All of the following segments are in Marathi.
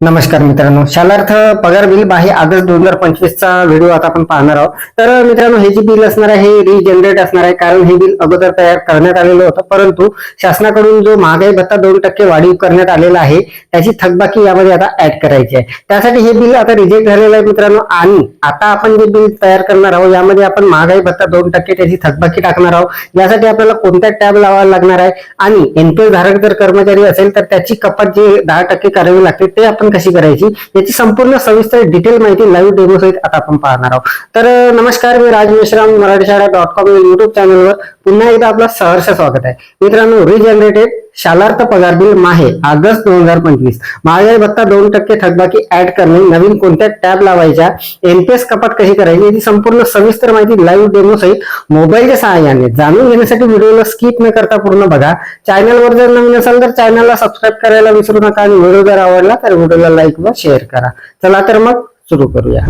नमस्कार मित्रांनो. शालार्थ पगार बिल आहे ऑगस्ट दोन हजार पंचवीसचा व्हिडिओ आता आपण पाहणार आहोत. तर मित्रांनो हे जे बिल असणार आहे हे रिजनरेट असणार आहे कारण हे बिल अगोदर तयार करण्यात आलेलं होतं. परंतु शासनाकडून जो महागाई भत्ता दोन टक्के वाढीव करण्यात आलेला आहे त्याची थकबाकी यामध्ये आता ऍड करायची आहे. त्यासाठी हे बिल आता रिजेक्ट झालेलं आहे मित्रांनो. आणि आता आपण जे बिल तयार करणार आहोत यामध्ये आपण महागाई भत्ता दोन टक्के त्याची थकबाकी टाकणार आहोत. यासाठी आपल्याला कोणत्या टॅब लावावा लागणार आहे? आणि एनपीएस धारक जर कर्मचारी असेल तर त्याची कपात जे दहा टक्के करावी लागते ते आपण कशी करायची याची संपूर्ण सविस्तर डिटेल माहिती लाईव्ह डेमो सहित आता आपण पाहणार आहोत. तर नमस्कार मी राज मिश्राम मराठी शाळा डॉट कॉम युट्यूब चॅनलवर पुन्हा एकदा आपलं सहर्ष स्वागत आहे. मित्रांनो रिजनरेटेड शालार्थ पगार बिल माहे ऑगस्ट दोन हजार पंचवीस. महागाई भत्ता दोन टक्के थकबाकी ऍड करणे नवीन कोणत्या टॅब लावायच्या एनपीएस कपात कशी करायची याची संपूर्ण सविस्तर माहिती लाईव्ह डेमो सहित मोबाईलच्या सहाय्याने. जाणून घेण्यासाठी व्हिडिओला स्किप न करता पूर्ण बघा. चॅनलवर जर नवीन असाल तर चॅनलला सबस्क्राईब करायला विसरू नका आणि व्हिडिओ जर आवडला तर व्हिडिओला लाईक व शेअर करा. चला तर मग सुरू करूया.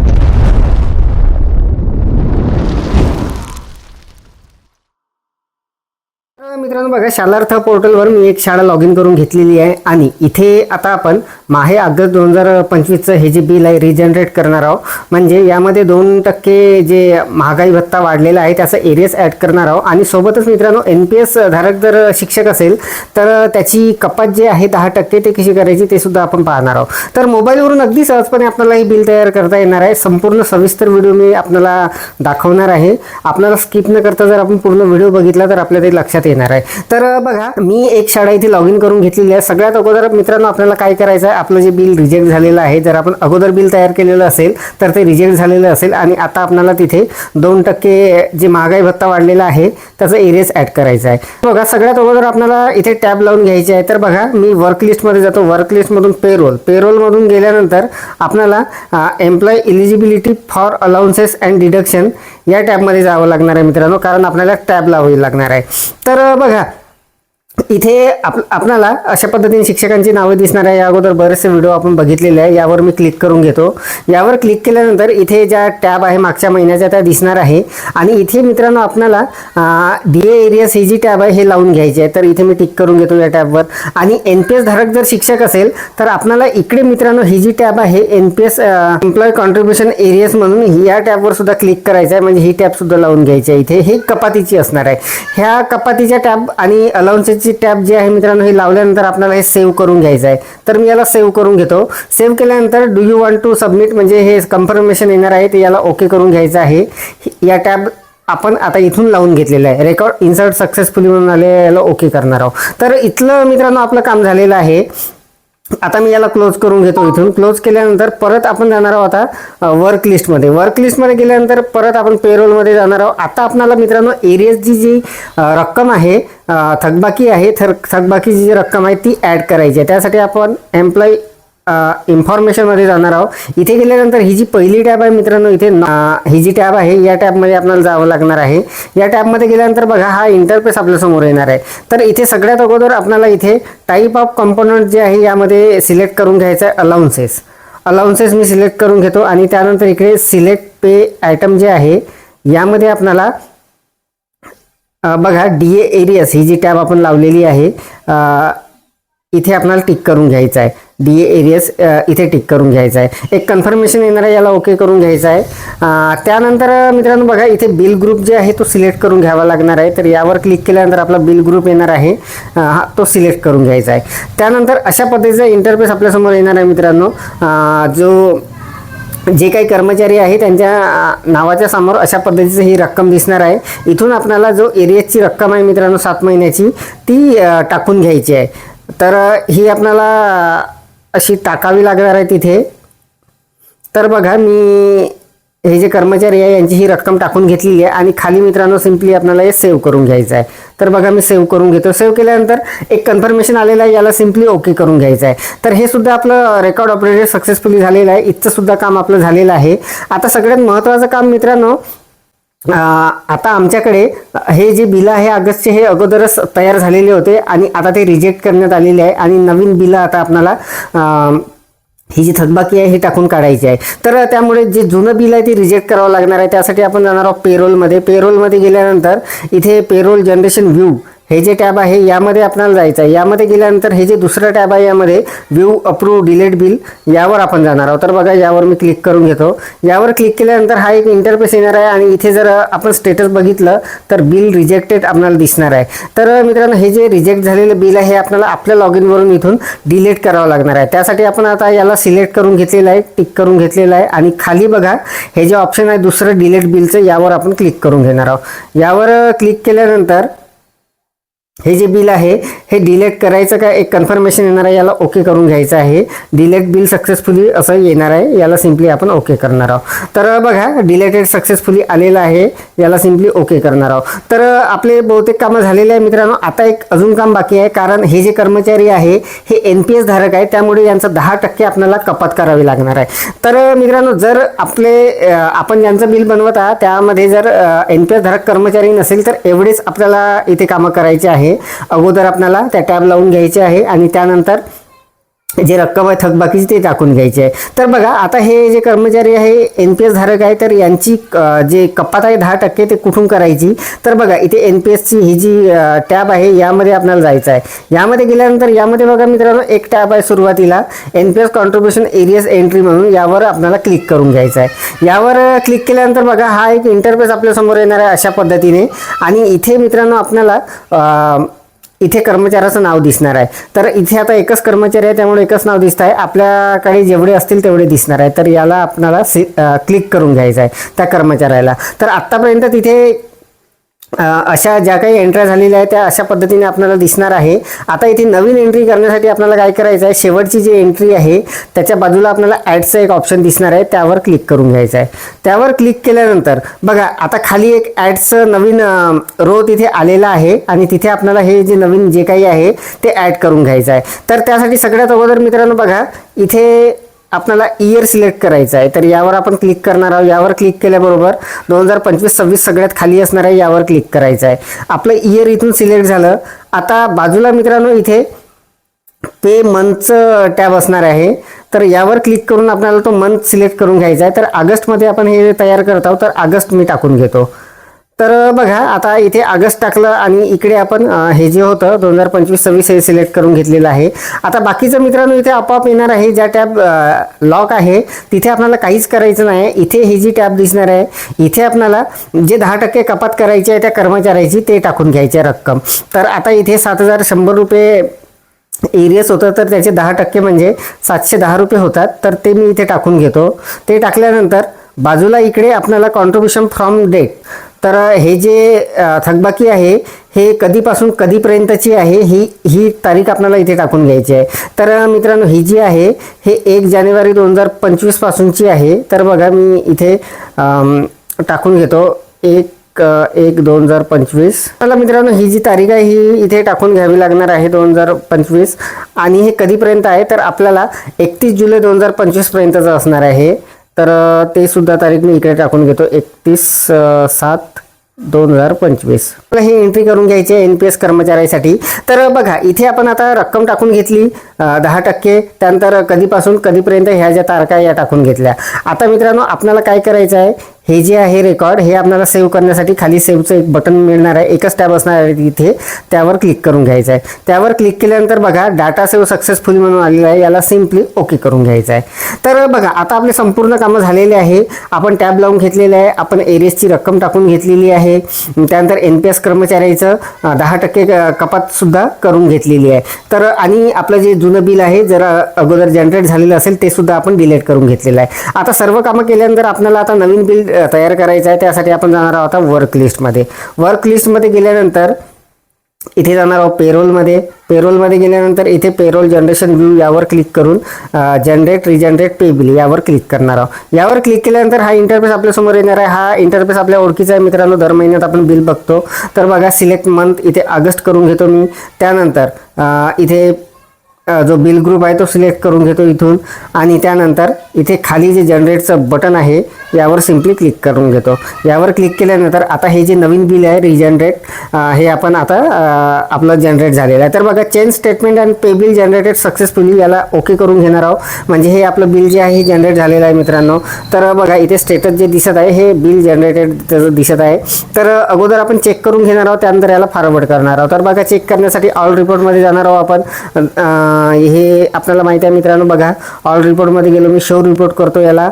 मित्रांनो बघा शालार्थ पोर्टलवर मी एक शाळा लॉग इन करून घेतलेली आहे आणि इथे आता आपण माहे ऑगस्ट दोन हजार पंचवीसचं हे जे बिल आहे रिजनरेट करणार आहोत. म्हणजे यामध्ये दोन टक्के जे महागाई भत्ता वाढलेला आहे त्याचा एरियस ॲड करणार आहोत. आणि सोबतच मित्रांनो एन पी एस धारक जर शिक्षक असेल तर त्याची कपात जी आहे दहा टक्के ते कशी करायची ते सुद्धा आपण पाहणार आहोत. तर मोबाईलवरून अगदी सहजपणे आपल्याला हे बिल तयार करता येणार आहे. संपूर्ण सविस्तर व्हिडिओ मी आपल्याला दाखवणार आहे. आपल्याला स्किप न करता जर आपण पूर्ण व्हिडिओ बघितला तर आपल्याला ते लक्षात येणार आहे. तर बघा मी एक शाळा इथे लॉग इन करून घेतलेली आहे. सगळ्यात अगोदर मित्रांनो आपल्याला काय करायचं आहे? आपलं जे बिल रिजेक्ट झालेलं आहे जर आपण अगोदर बिल तयार केलेलं असेल तर ते रिजेक्ट झालेलं असेल आणि आता आपल्याला तिथे दोन टक्के जे महागाई भत्ता वाढलेला आहे त्याचा एरियस ॲड करायचा आहे. बघा सगळ्यात अगोदर आपल्याला इथे टॅब लावून घ्यायचे आहे. तर बघा मी वर्क लिस्टमध्ये जातो. वर्क लिस्टमधून पेरोल पेरोलमधून गेल्यानंतर आपल्याला employee eligibility for allowances and deduction या टॅबमध्ये जावं लागणार आहे मित्रांनो कारण आपल्याला टॅब लावावी लागणार आहे. तर बघा इथे आप आपणाला अशा पद्धतीने शिक्षकांची नावं दिसणार आहे. या अगोदर बरेचसे व्हिडिओ आपण बघितलेले आहे. यावर मी क्लिक करून घेतो. यावर क्लिक केल्यानंतर इथे ज्या टॅब आहे मागच्या महिन्याच्या त्या दिसणार आहे. आणि इथे मित्रांनो आपणाला डी ए एरियास ही जी टॅब आहे हे लावून घ्यायची आहे. तर इथे मी टिक करून घेतो या टॅबवर. आणि एन पी एस धारक जर शिक्षक असेल तर आपल्याला इकडे मित्रांनो ही जी टॅब आहे N P S employee contribution arrears म्हणून या टॅबवर सुद्धा क्लिक करायचं आहे. म्हणजे ही टॅबसुद्धा लावून घ्यायची आहे. इथे हे कपातीची असणार आहे. ह्या कपातीच्या टॅब आणि अलाउन्सेसची टॅब जी आहे मित्रांनो हे लावल्यानंतर आपल्याला हे सेव्ह करून घ्यायचं आहे. तर मी याला सेव्ह करून घेतो. सेव्ह केल्यानंतर do you want to submit म्हणजे हे कन्फर्मेशन येणार आहे ते याला ओके करून घ्यायचं आहे. या टॅब आपण आता इथून लावून घेतलेलं आहे. रेकॉर्ड इन्सर्ट सक्सेसफुली म्हणून आले याला ओके करणार आहोत. तर इथलं मित्रांनो आपलं काम झालेलं आहे. आता मी याला क्लोज करून घेतो इथून. क्लोज केल्यानंतर परत आपण जाणार आहोत आता वर्क लिस्टमध्ये वर्क लिस्टमध्ये गेल्यानंतर परत आपण पेरोलमध्ये जाणार आहोत. आता आपल्याला मित्रांनो एरियसची जी रक्कम आहे थकबाकी आहे थर थकबाकीची जी रक्कम आहे ती ॲड करायची आहे. त्यासाठी आपण एम्प्लॉई इन्फॉर्मेशनमध्ये जाणार आहोत. इथे गेल्यानंतर ही जी पहिली टॅब आहे मित्रांनो इथे ही जी टॅब आहे या टॅबमध्ये आपल्याला जावं लागणार आहे. या टॅबमध्ये गेल्यानंतर बघा हा इंटरफेस आपल्यासमोर येणार आहे. तर इथे सगळ्यात अगोदर आपल्याला इथे टाईप ऑफ कंपोनंट जे आहे यामध्ये सिलेक्ट करून घ्यायचं आहे अलाउन्सेस अलाउन्सेस मी सिलेक्ट करून घेतो आणि त्यानंतर इकडे सिलेक्ट पे आयटम जे आहे यामध्ये आपल्याला बघा डी ए एरियस ही जी टॅब आपण लावलेली आहे इथे आपल्याला टिक करून घ्यायचं आहे. डी ए एरियस इथे टिक करून घ्यायचं आहे. एक कन्फर्मेशन येणार आहे याला ओके करून घ्यायचं आहे. त्यानंतर मित्रांनो बघा इथे बिल ग्रुप जे आहे तो सिलेक्ट करून घ्यावा लागणार आहे. तर यावर क्लिक केल्यानंतर आपला बिल ग्रुप येणार आहे. हा तो सिलेक्ट करून घ्यायचा आहे. त्यानंतर अशा पद्धतीचा इंटरफेस आपल्यासमोर येणार आहे मित्रांनो. जो जे काही कर्मचारी आहे त्यांच्या नावाच्या समोर अशा पद्धतीचं ही रक्कम दिसणार आहे. इथून आपल्याला जो एरियाची रक्कम आहे मित्रांनो सात महिन्याची ती टाकून घ्यायची आहे. तर ही आपल्याला अशी टाकावी लागणार आहे तिथे. तर बघा मी हे जे कर्मचारी आहे यांची ही रक्कम टाकून घेतलेली आहे आणि खाली मित्रांनो सिम्पली आपल्याला हे सेव्ह करून घ्यायचं आहे. तर बघा मी सेव्ह करून घेतो. सेव्ह केल्यानंतर एक कन्फर्मेशन आलेलं आहे याला सिम्पली ओके करून घ्यायचं आहे. तर हे सुद्धा आपलं रेकॉर्ड ऑपरेटर सक्सेसफुली झालेलं आहे. इथचं सुद्धा काम आपलं झालेलं आहे. आता सगळ्यात महत्त्वाचं काम मित्रांनो आता आमच्याकडे हे जे बिलं आहे ऑगस्टचे हे अगोदरच तयार झालेले होते आणि आता ते रिजेक्ट करण्यात आलेले आहे. आणि नवीन बिलं आता आपल्याला ही जी थकबाकी आहे ही टाकून काढायची आहे. तर त्यामुळे जे जुनं बिल आहे ते रिजेक्ट करावं लागणार आहे. त्यासाठी आपण जाणार आहोत पेरोलमध्ये पेरोलमध्ये गेल्यानंतर इथे पेरोल जनरेशन व्ह्यू हे जे टॅब आहे यामध्ये आपल्याला जायचं आहे. यामध्ये गेल्यानंतर हे जे दुसरं टॅब आहे यामध्ये व्ह्यू अप्रूव्ह डिलेट बिल यावर आपण जाणार आहोत. तर बघा यावर मी क्लिक करून घेतो. यावर क्लिक केल्यानंतर हा एक इंटरफेस येणार आहे आणि इथे जर आपण स्टेटस बघितलं तर बिल रिजेक्टेड आपल्याला दिसणार आहे. तर मित्रांनो हे जे रिजेक्ट झालेलं बिल आहे हे आपल्याला आपल्या लॉग इनवरून इथून डिलीट करावं लागणार आहे. त्यासाठी आपण आता याला सिलेक्ट करून घेतलेलं आहे टिक करून घेतलेलं आहे आणि खाली बघा हे जे ऑप्शन आहे दुसरं डिलेट बिलचं यावर आपण क्लिक करून घेणार आहोत. यावर क्लिक केल्यानंतर हे जे बिल आहे हे डिलेट करायचं का एक कन्फर्मेशन येणार आहे याला ओके करून घ्यायचं आहे. डिलेट बिल सक्सेसफुली असं येणार आहे याला सिम्पली आपण ओके करणार आहोत. तर बघा डिलेटेड सक्सेसफुली आलेलं आहे याला सिम्पली ओके करणार आहोत. तर आपले बहुतेक कामं झालेले आहे मित्रांनो. आता एक अजून काम बाकी आहे कारण हे जे कर्मचारी आहे हे एन पी एस धारक आहे त्यामुळे यांचं दहा टक्के आपल्याला कपात करावी लागणार आहे. तर मित्रांनो जर आपले आपण ज्यांचं बिल बनवत आहात त्यामध्ये जर एन पी एस धारक कर्मचारी नसेल तर एवढेच आपल्याला इथे कामं करायचे आहे. अगोदर आपल्याला त्या टॅब लावून घ्यायचे आहे आणि त्यानंतर जे रक्कम आहे थकबाकीची ते टाकून घ्यायची आहे. तर बघा आता हे जे कर्मचारी आहे एन पी एस धारक आहे तर यांची जे कपात आहे दहा टक्के ते कुठून करायची? तर बघा इथे एन पी एसची ही जी टॅब आहे यामध्ये आपल्याला जायचं आहे. यामध्ये गेल्यानंतर यामध्ये बघा मित्रांनो एक टॅब आहे सुरुवातीला. N P S contribution arrears entry म्हणून यावर आपल्याला क्लिक करून घ्यायचं आहे. यावर क्लिक केल्यानंतर बघा हा एक इंटरफेस आपल्यासमोर येणार आहे अशा पद्धतीने. आणि इथे मित्रांनो आपल्याला इथे कर्मचाऱ्याचं नाव दिसणार आहे. तर इथे आता एकच कर्मचारी आहे त्यामुळे एकच नाव दिसत आहे आपल्याकडे जेवढे असतील तेवढे दिसणार आहे. तर याला आपणाला सि क्लिक करून घ्यायचं आहे त्या कर्मचाऱ्याला. तर आत्तापर्यंत तिथे अशा ज्या काही एंट्र्या झालेल्या आहेत त्या अशा पद्धतीने आपल्याला दिसणार आहे. आता इथे नवीन एंट्री करण्यासाठी आपल्याला काय करायचं आहे शेवटची जी एंट्री आहे त्याच्या बाजूला आपल्याला ॲडचं एक ऑप्शन दिसणार आहे त्यावर क्लिक करून घ्यायचं आहे. त्यावर क्लिक केल्यानंतर बघा आता खाली एक ॲडचं नवीन रो तिथे आलेला आहे आणि तिथे आपल्याला हे जे नवीन जे काही आहे ते ॲड करून घ्यायचं आहे. तर त्यासाठी सगळ्यात अगोदर मित्रांनो बघा इथे आपल्याला इयर सिलेक्ट करायचं आहे. तर यावर आपण क्लिक करणार आहोत. यावर क्लिक केल्याबरोबर दोन हजार पंचवीस सव्वीस सगळ्यात खाली असणार आहे यावर क्लिक करायचं आहे. आपलं इयर इथून सिलेक्ट झालं. आता बाजूला मित्रांनो इथे पे मंथचं टॅब असणार आहे. तर यावर क्लिक करून आपल्याला तो मंथ सिलेक्ट करून घ्यायचा आहे. तर ऑगस्टमध्ये आपण हे तयार करत आहोत. तर ऑगस्ट मी टाकून घेतो. तर बघा आता इथे ऑगस्ट टाकलं आणि इकडे आपण हे जे होतं दोन हजार पंचवीस सव्वीस हे सिलेक्ट करून घेतलेलं आहे. आता बाकीचं मित्रांनो इथे आपोआप येणार आहे ज्या टॅब लॉक आहे तिथे आपल्याला काहीच करायचं नाही. इथे ही जी टॅब दिसणार आहे इथे आपल्याला जे दहा टक्के कपात करायची आहे त्या कर्मचाऱ्याची ते टाकून घ्यायची आहे रक्कम. तर आता इथे सात हजार शंभर रुपये एरियस होतं तर त्याचे दहा टक्के म्हणजे सातशे दहा रुपये होतात. तर ते मी इथे टाकून घेतो. ते टाकल्यानंतर बाजूला इकडे आपल्याला कॉन्ट्रीब्युशन फ्रॉम डेट तर हे जे थकबाकी आहे हे कधीपासून कधीपर्यंतची आहे ही ही तारीख आपल्याला इथे टाकून घ्यायची आहे. तर मित्रांनो ही जी आहे हे एक जानेवारी दोन हजार पंचवीसपासूनची आहे. तर बघा मी इथे टाकून घेतो. एक एक दोन हजार पंचवीस. मला मित्रांनो ही जी तारीख आहे ही इथे टाकून घ्यावी लागणार आहे दोन हजार पंचवीस. आणि हे कधीपर्यंत आहे तर आपल्याला एकतीस जुलै दोन हजार पंचवीसपर्यंतचं असणार आहे. तर ते सुद्धा तारीख मी इकडे टाकून घेतो. एकतीस सात दोन हजार पंचवीस. हे एंट्री करून घ्यायची आहे एन पी एस कर्मचाऱ्यासाठी. तर बघा इथे आपण आता रक्कम टाकून घेतली दहा टक्के. त्यानंतर कधीपासून कधीपर्यंत ह्या ज्या तारखा या टाकून घेतल्या. आता मित्रांनो आपल्याला काय करायचं आहे? हे जे आहे रेकॉर्ड हे आपल्याला सेव्ह करण्यासाठी खाली सेव्हचं एक बटन मिळणार आहे. एकच टॅब असणार आहे तिथे त्यावर क्लिक करून घ्यायचं आहे. त्यावर क्लिक केल्यानंतर बघा डाटा सेव्ह सक्सेसफुल म्हणून आलेला आहे. याला सिम्पली ओके करून घ्यायचं आहे. तर बघा आता आपले संपूर्ण कामं झालेले आहे. आपण टॅब लावून घेतलेले आहे. आपण एरियसची रक्कम टाकून घेतलेली आहे. त्यानंतर एन पी एस कर्मचाऱ्याचं दहा टक्के क- कपातसुद्धा करून घेतलेली आहे. तर आणि आपलं जे जुनं बिल आहे जर अगोदर जनरेट झालेलं असेल ते सुद्धा आपण डिलीट करून घेतलेलं आहे. आता सर्व कामं केल्यानंतर आपल्याला आता नवीन बिल तयार करायचं आहे त्यासाठी आपण जाणार आहोत वर्क लिस्टमध्ये वर्क लिस्टमध्ये गेल्यानंतर इथे जाणार आहोत पेरोलमध्ये पेरोलमध्ये गेल्यानंतर इथे पेरोल जनरेशन व्ह्यू यावर क्लिक करून जनरेट रिजनरेट पे बिल यावर क्लिक करणार आहोत. यावर क्लिक केल्यानंतर हा इंटरफेस आपल्यासमोर येणार आहे. हा इंटरफेस आपल्या ओळखीचा आहे मित्रांनो. दर महिन्यात आपण बिल बघतो. तर बघा सिलेक्ट मंथ इथे ऑगस्ट करून घेतो मी. त्यानंतर इथे जो बिल ग्रुप आहे तो सिलेक्ट करून घेतो इथून. आणि त्यानंतर इथे खाली जे जनरेटचं बटन आहे यावर सिम्पली क्लिक करून घेतो. यावर क्लिक केल्यानंतर आता हे जे नवीन बिल आहे रिजनरेट हे आपण आता आपलं जनरेट झालेलं आहे. तर बघा change statement and pay bill generated successfully याला ओके करून घेणार आहोत. म्हणजे हे आपलं बिल जे आहे हे जनरेट झालेलं आहे मित्रांनो. तर बघा इथे स्टेटस जे दिसत आहे हे बिल जनरेटेड त्याचं दिसत आहे. तर अगोदर आपण चेक करून घेणार आहोत त्यानंतर याला फॉरवर्ड करणार आहोत. तर बघा चेक करण्यासाठी ऑल रिपोर्टमध्ये जाणार आहोत आपण. हे आपल्याला माहिती आहे मित्रांनो बघा ऑल रिपोर्टमध्ये गेलो मी शो रिपोर्ट करतो याला.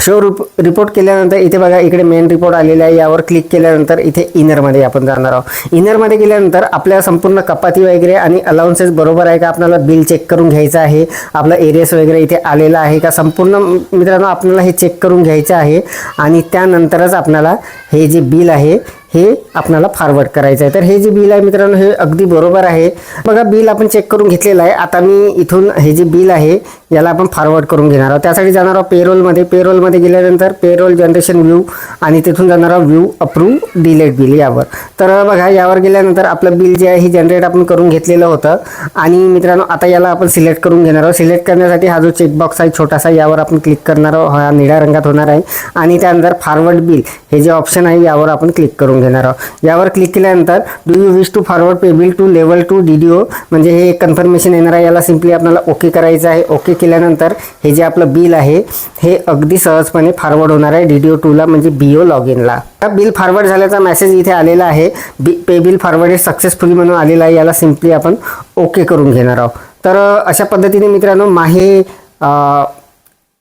शो रिप रिपोर्ट केल्यानंतर इथे बघा इकडे मेन रिपोर्ट आलेला आहे. यावर क्लिक केल्यानंतर इथे इनरमध्ये आपण जाणार आहोत. इनरमध्ये गेल्यानंतर आपल्या संपूर्ण कपाती वगैरे आणि अलाउन्सेस बरोबर आहे का? आपल्याला बिल चेक करून घ्यायचं आहे. आपला एरियस वगैरे इथे आलेला आहे का? संपूर्ण मित्रांनो आपल्याला हे चेक करून घ्यायचं आहे. आणि त्यानंतरच आपल्याला हे जे बिल आहे हे आपल्याला फॉरवर्ड करायचं आहे तर हे जे बिल आहे मित्रांनो हे अगदी बरोबर आहे. बघा बिल आपण चेक करून घेतलेलं आहे. आता मी इथून हे जे बिल आहे याला आपण फॉरवर्ड करून घेणार आहोत. त्यासाठी जाणार आहोत पेरोलमध्ये पेरोलमध्ये गेल्यानंतर पेरोल जनरेशन व्ह्यू आणि तिथून जाणार आहोत व्ह्यू अप्रूव्ह डिलेट बिल यावर. तर बघा यावर गेल्यानंतर आपलं बिल जे आहे हे जनरेट आपण करून घेतलेलं होतं. आणि मित्रांनो आता याला आपण सिलेक्ट करून घेणार आहोत. सिलेक्ट करण्यासाठी हा जो चेकबॉक्स आहे छोटासा यावर आपण क्लिक करणार आहोत. हा निळ्या रंगात होणार आहे. आणि त्यानंतर फॉरवर्ड बिल हे जे ऑप्शन आहे यावर आपण क्लिक करून घेणार आहोत. यावर क्लिक केल्यानंतर do you wish to forward payable to level two D D O म्हणजे हे कन्फर्मेशन येणार आहे. याला सिम्पली आपल्याला ओके करायचं आहे. ओके केल्यानंतर हे जे आपलं बिल आहे हे अगदी सहजपणे फॉरवर्ड होणार आहे डी डी ओ टूला म्हणजे बी ओ लॉग इनला बिल फॉरवर्ड झाल्याचा मेसेज इथे आलेला आहे. B pay bill forwarded successfully म्हणून आलेला आहे. याला सिम्पली आपण ओके करून घेणार आहोत. तर अशा पद्धतीने मित्रांनो माहे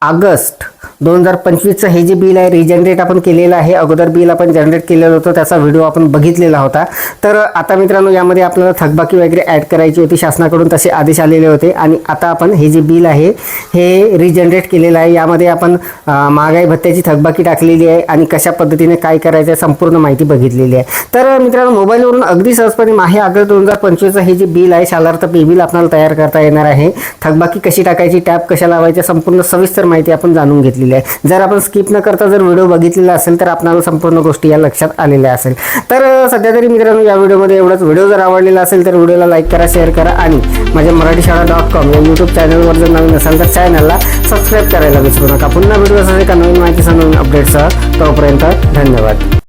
ऑगस्ट दोन हजार पंचवीसचं हे जे बिल आहे रिजनरेट आपण केलेलं आहे अगोदर बिल आपण जनरेट केलेलं होतं त्याचा व्हिडिओ आपण बघितलेला होता. तर आता मित्रांनो यामध्ये आपल्याला थकबाकी वगैरे ॲड करायची होती शासनाकडून तसे आदेश आलेले होते. आणि आता आपण हे जे बिल आहे हे रिजनरेट केलेलं आहे. यामध्ये आपण महागाई भत्त्याची थकबाकी टाकलेली आहे आणि कशा पद्धतीने काय करायचं आहे संपूर्ण माहिती बघितलेली आहे. तर मित्रांनो मोबाईलवरून अगदी सहजपणे माहे ऑगस्ट दोन हजार पंचवीसचं हे जे बिल आहे शालार्थ पे बिल आपल्याला तयार करता येणार आहे. थकबाकी कशी टाकायची टॅप कशा लावायच्या संपूर्ण सविस्तर माहिती आपण जाणून घेतलेली आहे. जर आपण स्किप न करता जर व्हिडिओ बघितलेला असेल तर आपल्याला संपूर्ण गोष्टी या लक्षात आलेल्या असेल. तर सध्या तरी मित्रांनो या व्हिडिओमध्ये एवढंच व्हिडिओ जर आवडलेला असेल तर व्हिडिओला लाईक करा शेअर करा आणि माझ्या मराठी शाळा डॉट कॉम या यूट्यूब चॅनलवर जर नवीन असाल तर चॅनलला सबस्क्राईब करायला विसरू नका. पुन्हा व्हिडिओ असेल एका नवीन माहितीसह नवीन अपडेटसह तोपर्यंत धन्यवाद.